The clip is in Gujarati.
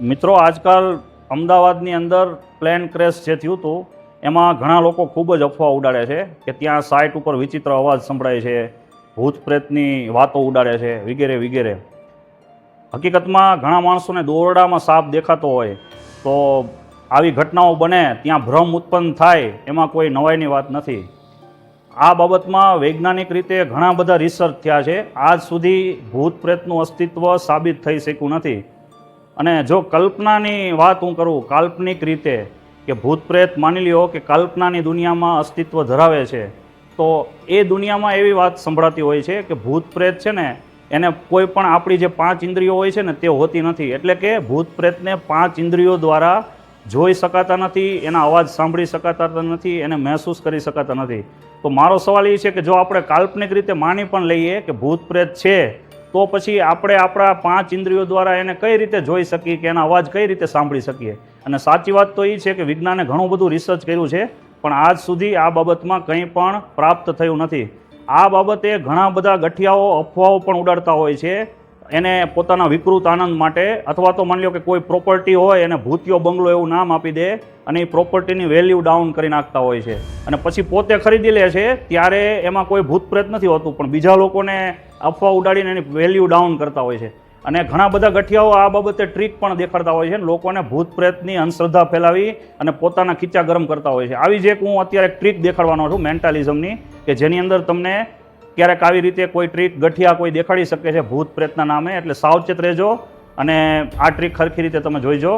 મિત્રો, આજકાલ અમદાવાદની અંદર પ્લેન ક્રેશ જે થયું હતું, એમાં ઘણા લોકો ખૂબ જ અફવા ઉડાડે છે કે ત્યાં સાઇટ ઉપર વિચિત્ર અવાજ સંભળાય છે, ભૂત પ્રેતની વાતો ઉડાડે છે, વગેરે વગેરે. હકીકતમાં ઘણા માણસોને દોરડામાં સાપ દેખાતો હોય, તો આવી ઘટનાઓ બને ત્યાં ભ્રમ ઉત્પન્ન થાય, એમાં કોઈ નવાઈની વાત નથી. આ બાબતમાં વૈજ્ઞાનિક રીતે ઘણા બધા રિસર્ચ થયા છે. આજ સુધી ભૂત પ્રેતનું અસ્તિત્વ સાબિત થઈ શક્યું નથી. અને જો કલ્પનાની વાત હું કરું કાલ્પનિક રીતે કે ભૂત પ્રેત માની લ્યો કે કલ્પનાની દુનિયામાં અસ્તિત્વ ધરાવે છે, તો એ દુનિયામાં એવી વાત સંભળાતી હોય છે કે ભૂત પ્રેત છે ને, એને કોઈ પણ આપણી જે પાંચ ઇન્દ્રિયો હોય છે ને, તે હોતી નથી. એટલે કે ભૂત પ્રેતને પાંચ ઇન્દ્રિયો દ્વારા જોઈ શકાતા નથી, એના અવાજ સાંભળી શકાતા નથી, એને મહેસૂસ કરી શકાતા નથી. તો મારો સવાલ એ છે કે જો આપણે કાલ્પનિક રીતે માની પણ લઈએ કે ભૂત પ્રેત છે તો પછી આપણે આપણા પાંચ ઇન્દ્રિયો દ્વારા એને કઈ રીતે જોઈ શકીએ કે એના અવાજ કઈ રીતે સાંભળી શકીએ? અને સાચી વાત તો એ છે કે વિજ્ઞાને ઘણું બધું રિસર્ચ કર્યું છે, પણ આજ સુધી આ બાબતમાં કંઈ પણ પ્રાપ્ત થયું નથી. આ બાબતે ઘણા બધા ગઠિયાઓ, અફવાઓ પણ ઉડાડતા હોય છે એને પોતાના વિકૃત આનંદ માટે અથવા તો માની લો કે કોઈ પ્રોપર્ટી હોય, એને ભૂતિયો બંગલો એવું નામ આપી દે અને એ પ્રોપર્ટીની વેલ્યુ ડાઉન કરી નાખતા હોય છે. અને પછી પોતે ખરીદી લે છે, ત્યારે એમાં કોઈ ભૂત પ્રેત નથી હોતું, પણ બીજા લોકોને અફવા ઉડાડીને એની વેલ્યુ ડાઉન કરતા હોય છે. અને ઘણા બધા ગઠિયાઓ આ બાબતે ટ્રીક પણ દેખાડતા હોય છે લોકોને ભૂત પ્રેતની અંધશ્રદ્ધા ફેલાવી અને પોતાના ખીચા ગરમ કરતા હોય છે. આવી જ એક હું અત્યારે ટ્રીક દેખાડવાનો છું મેન્ટાલિઝમની કે જેની અંદર તમને ક્યારેક આવી રીતે કોઈ ટ્રીક ગઠિયા કોઈ દેખાડી શકે છે. ભૂત પ્રેતના નામે. એટલે સાવચેત રહેજો અને આ ટ્રીક ખરખી રીતે તમે જોઈજો.